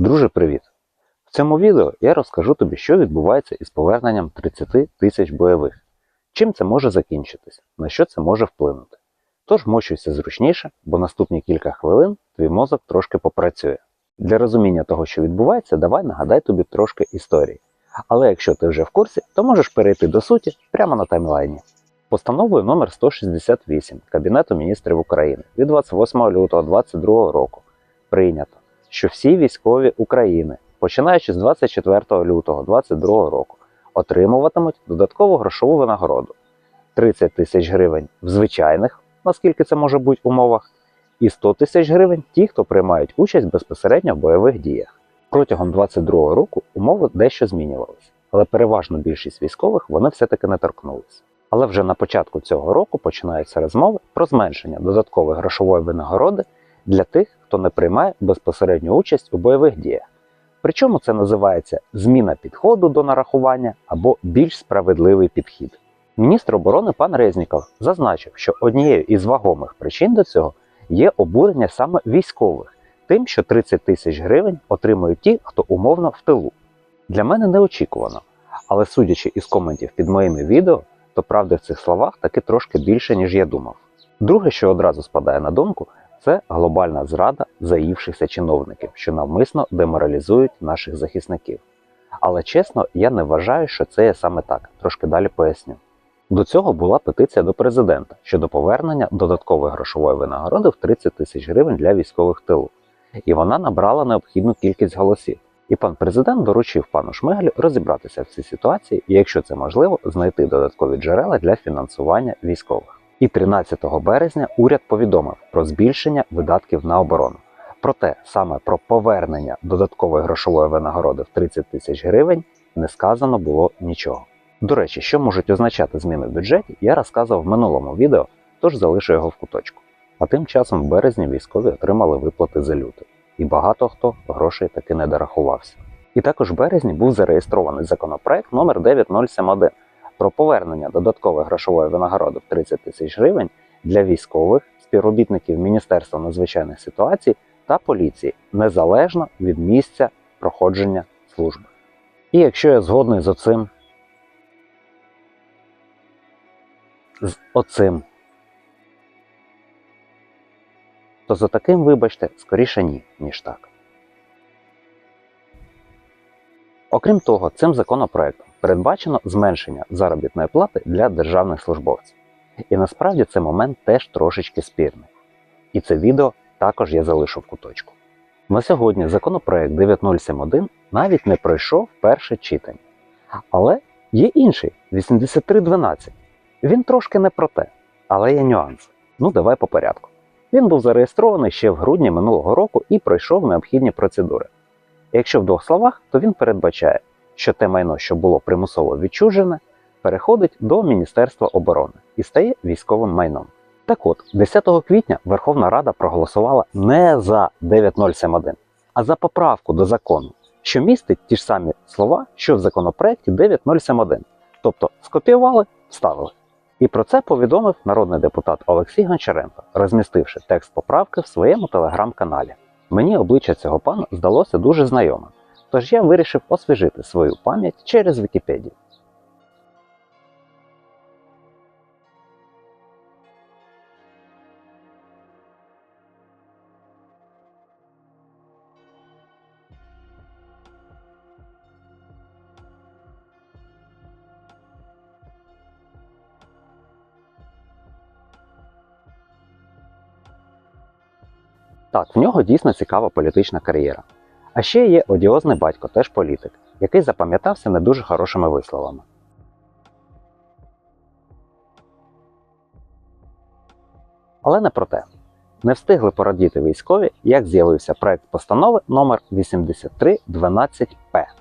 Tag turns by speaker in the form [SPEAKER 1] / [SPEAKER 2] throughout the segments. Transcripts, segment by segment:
[SPEAKER 1] Друже, привіт! В цьому відео я розкажу тобі, що відбувається із поверненням 30 тисяч бойових, чим це може закінчитись, на що це може вплинути. Тож мощуйся зручніше, бо наступні кілька хвилин твій мозок трошки попрацює. Для розуміння того, що відбувається, давай нагадай тобі трошки історії. Але якщо ти вже в курсі, то можеш перейти до суті прямо на таймлайні. Постановою номер 168 Кабінету міністрів України від 28 лютого 2022 року прийнято, що всі військові України, починаючи з 24 лютого 2022 року, отримуватимуть додаткову грошову винагороду 30 тисяч гривень в звичайних, наскільки це може бути умовах, і 100 тисяч гривень ті, хто приймають участь безпосередньо в бойових діях. Протягом 2022 року умови дещо змінювалися, але переважно більшість військових вони все-таки не торкнулися. Але вже на початку цього року починаються розмови про зменшення додаткової грошової винагороди для тих, хто не приймає безпосередню участь у бойових діях. Причому це називається зміна підходу до нарахування або більш справедливий підхід. Міністр оборони пан Резніков зазначив, що однією із вагомих причин до цього є обурення саме військових, тим, що 30 тисяч гривень отримують ті, хто умовно в тилу. Для мене неочікувано, але судячи із коментів під моїми відео, то правди в цих словах таки трошки більше, ніж я думав. Друге, що одразу спадає на думку, це глобальна зрада заївшихся чиновників, що навмисно деморалізують наших захисників. Але чесно, я не вважаю, що це є саме так. Трошки далі поясню. До цього була петиція до президента щодо повернення додаткової грошової винагороди в 30 тисяч гривень для військових тилу. І вона набрала необхідну кількість голосів. І пан президент доручив пану Шмигалю розібратися в цій ситуації і, якщо це можливо, знайти додаткові джерела для фінансування військових. І 13 березня уряд повідомив про збільшення видатків на оборону. Проте саме про повернення додаткової грошової винагороди в 30 тисяч гривень не сказано було нічого. До речі, що можуть означати зміни в бюджеті, я розказував в минулому відео, тож залишу його в куточку. А тим часом в березні військові отримали виплати за лютий, і багато хто грошей таки не дорахувався. І також в березні був зареєстрований законопроект номер 9071 про повернення додаткової грошової винагороди в 30 тисяч гривень для військових, співробітників Міністерства надзвичайних ситуацій та поліції незалежно від місця проходження служби. І якщо я згодний з оцим, з оцим, то за таким, вибачте, скоріше ні, ніж так. Окрім того, цим законопроектом передбачено зменшення заробітної плати для державних службовців. І насправді цей момент теж трошечки спірний. І це відео також я залишу в куточку. На сьогодні законопроект 9071 навіть не пройшов перше читання. Але є інший 8312. Він трошки не про те, але є нюанс. Ну, давай по порядку. Він був зареєстрований ще в грудні минулого року і пройшов необхідні процедури. Якщо в двох словах, то він передбачає, що те майно, що було примусово відчужене, переходить до Міністерства оборони і стає військовим майном. Так от, 10 квітня Верховна Рада проголосувала не за 9071, а за поправку до закону, що містить ті ж самі слова, що в законопроекті 9071. Тобто скопіювали, вставили. І про це повідомив народний депутат Олексій Гончаренко, розмістивши текст поправки в своєму телеграм-каналі. Мені обличчя цього пана здалося дуже знайомим, тож я вирішив освіжити свою пам'ять через Вікіпедію. Так, в нього дійсно цікава політична кар'єра. А ще є одіозний батько, теж політик, який запам'ятався не дуже хорошими висловами. Але не про те. Не встигли порадіти військові, як з'явився проект постанови номер 8312П. І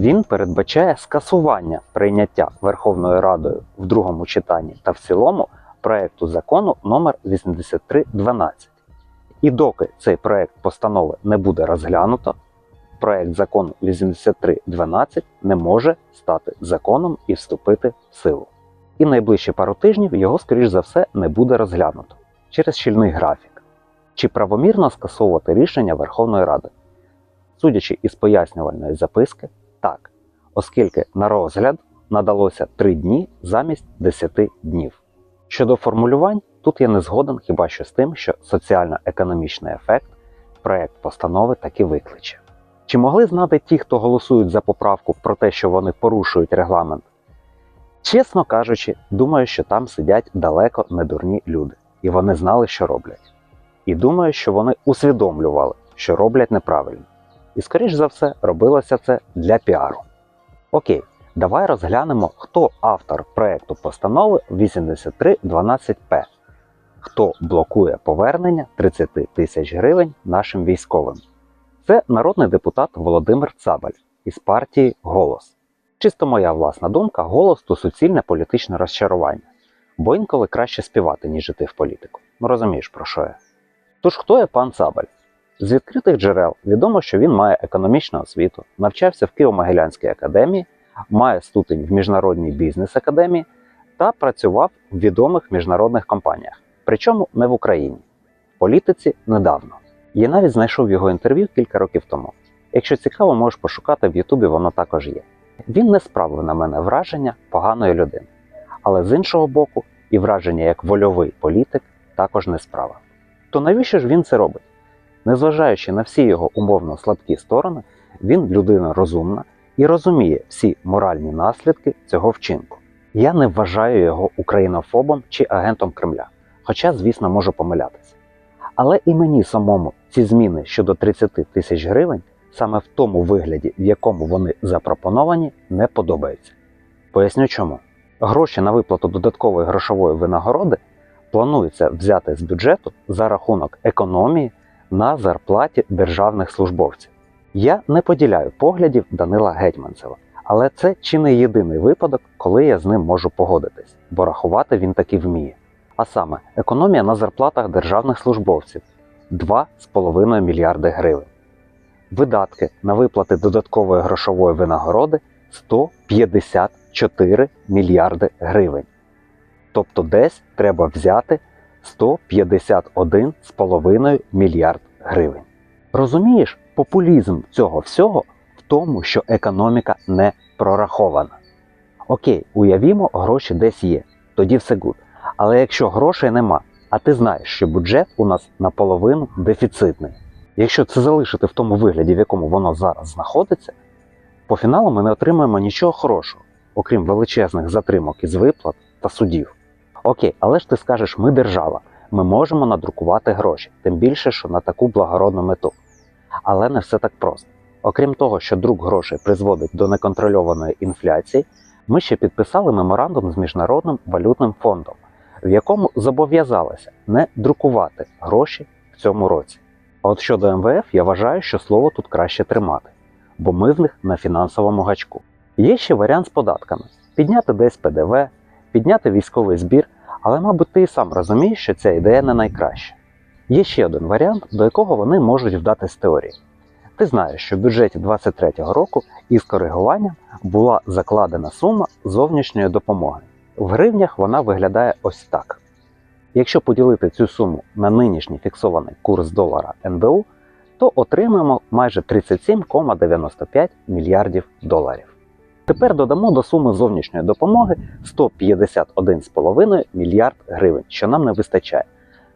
[SPEAKER 1] він передбачає скасування прийняття Верховною Радою в другому читанні та в цілому проекту закону номер 8312. І доки цей проект постанови не буде розглянуто, проект закону 8312 не може стати законом і вступити в силу. І найближчі пару тижнів його, скоріш за все, не буде розглянуто. через щільний графік. Чи правомірно скасовувати рішення Верховної Ради? Судячи із пояснювальної записки, так, оскільки на розгляд надалося 3 дні замість 10 днів. Щодо формулювань, тут я не згоден хіба що з тим, що соціально-економічний ефект проект постанови таки викличе. Чи могли знати ті, хто голосують за поправку про те, що вони порушують регламент? Чесно кажучи, думаю, що там сидять далеко не дурні люди, і вони знали, що роблять. І думаю, що вони усвідомлювали, що роблять неправильно. І, скоріш за все, робилося це для піару. Окей, давай розглянемо, хто автор проекту постанови 8312П, хто блокує повернення 30 тисяч гривень нашим військовим. Це народний депутат Володимир Цабаль із партії Голос. Чисто моя власна думка, голос то суцільне політичне розчарування, бо інколи краще співати, ніж іти в політику. Ну розумієш, про що я. Тож хто є пан Цабаль? З відкритих джерел відомо, що він має економічну освіту, навчався в Києво-Могилянській академії, має ступінь в міжнародній бізнес-академії та працював в відомих міжнародних компаніях, причому не в Україні, політиці недавно. Я навіть знайшов його інтерв'ю кілька років тому. Якщо цікаво, можеш пошукати в Ютубі, воно також є. Він не справив на мене враження поганої людини, але з іншого боку, і враження як вольовий політик також не справив. То навіщо ж він це робить? Незважаючи на всі його умовно слабкі сторони, він людина розумна і розуміє всі моральні наслідки цього вчинку. Я не вважаю його українофобом чи агентом Кремля, хоча, звісно, можу помилятися. Але і мені самому ці зміни щодо 30 тисяч гривень саме в тому вигляді, в якому вони запропоновані, не подобаються. Поясню чому. Гроші на виплату додаткової грошової винагороди планується взяти з бюджету за рахунок економії на зарплаті державних службовців. Я не поділяю поглядів Данила Гетьманцева, але це чи не єдиний випадок, коли я з ним можу погодитись, бо рахувати він таки вміє. А саме економія на зарплатах державних службовців 2,5 мільярди гривень. Видатки на виплати додаткової грошової винагороди 154 мільярди гривень. Тобто десь треба взяти 151,5 мільярд гривень. Розумієш, популізм цього всього в тому, що економіка не прорахована. Окей, уявімо, гроші десь є, тоді все гуд. Але якщо грошей нема, а ти знаєш, що бюджет у нас наполовину дефіцитний. Якщо це залишити в тому вигляді, в якому воно зараз знаходиться, по фіналу ми не отримаємо нічого хорошого, окрім величезних затримок із виплат та судів. Окей, але ж ти скажеш, ми держава, ми можемо надрукувати гроші, тим більше, що на таку благородну мету. Але не все так просто. Окрім того, що друк грошей призводить до неконтрольованої інфляції, ми ще підписали меморандум з Міжнародним валютним фондом, в якому зобов'язалися не друкувати гроші в цьому році. А от щодо МВФ, я вважаю, що слово тут краще тримати, бо ми в них на фінансовому гачку. Є ще варіант з податками: підняти десь ПДВ, підняти військовий збір, але, мабуть, ти і сам розумієш, що ця ідея не найкраща. Є ще один варіант, до якого вони можуть вдати з теорії. Ти знаєш, що в бюджеті 2023 року із коригуванням була закладена сума зовнішньої допомоги. В гривнях вона виглядає ось так. Якщо поділити цю суму на нинішній фіксований курс долара НБУ, то отримаємо майже 37,95 мільярдів доларів. Тепер додамо до суми зовнішньої допомоги 151,5 мільярд гривень, що нам не вистачає,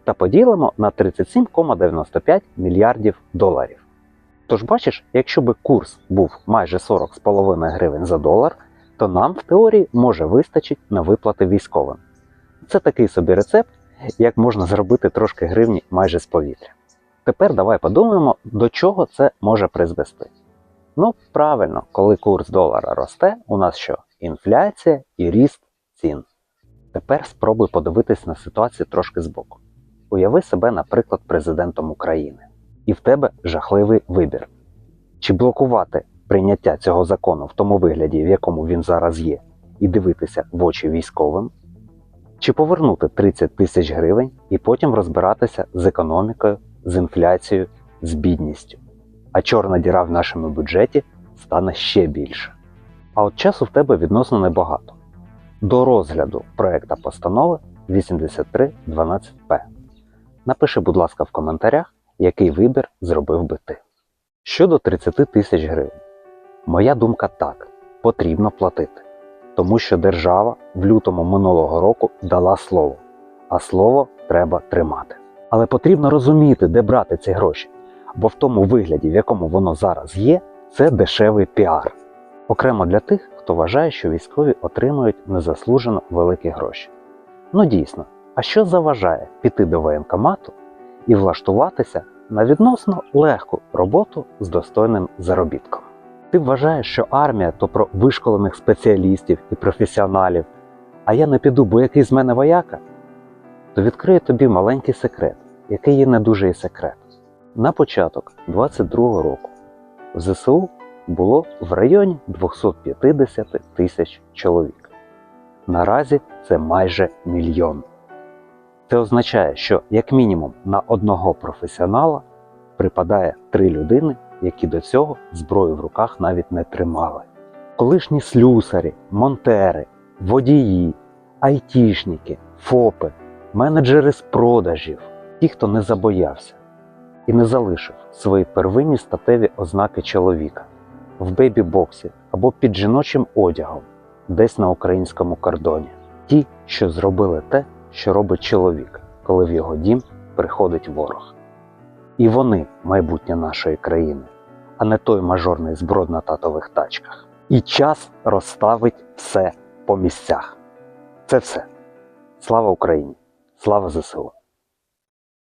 [SPEAKER 1] та поділимо на 37,95 мільярдів доларів. Тож бачиш, якщо би курс був майже 40,5 гривень за долар, то нам в теорії може вистачить на виплати військовим. Це такий собі рецепт, як можна зробити трошки гривні майже з повітря. Тепер давай подумаємо, до чого це може призвести. Ну, правильно, коли курс долара росте, у нас що? Інфляція і ріст цін. Тепер спробуй подивитись на ситуацію трошки збоку. Уяви себе, наприклад, президентом України, і в тебе жахливий вибір. Чи блокувати прийняття цього закону в тому вигляді, в якому він зараз є, і дивитися в очі військовим, чи повернути 30 тисяч гривень і потім розбиратися з економікою, з інфляцією, з бідністю. А чорна діра в нашому бюджеті стане ще більше. А от часу в тебе відносно небагато. До розгляду проекта постанови 8312П. Напиши, будь ласка, в коментарях, який вибір зробив би ти. Щодо 30 тисяч гривень, моя думка так: потрібно платити, тому що держава в лютому минулого року дала слово, а слово треба тримати. Але потрібно розуміти, де брати ці гроші, бо в тому вигляді, в якому воно зараз є, це дешевий піар. Окремо для тих, хто вважає, що військові отримують незаслужено великі гроші. Ну дійсно, а що заважає піти до воєнкомату і влаштуватися на відносно легку роботу з достойним заробітком? Ти вважаєш, що армія то про вишколених спеціалістів і професіоналів, а я не піду, бо який з мене вояка? То відкрию тобі маленький секрет, який є не дуже і секрет. На початок 22-го року в ЗСУ було в районі 250 тисяч чоловік. Наразі це майже мільйон. Це означає, що як мінімум на одного професіонала припадає три людини, які до цього зброю в руках навіть не тримали. Колишні слюсарі, монтери, водії, айтішники, ФОПи, менеджери з продажів, ті, хто не забоявся і не залишив свої первинні статеві ознаки чоловіка в бейбі-боксі або під жіночим одягом десь на українському кордоні. Ті, що зробили те, що робить чоловік, коли в його дім приходить ворог. І вони майбутнє нашої країни, а не той мажорний зброд на татових тачках. І час розставить все по місцях. Це все. Слава Україні! Слава ЗСУ!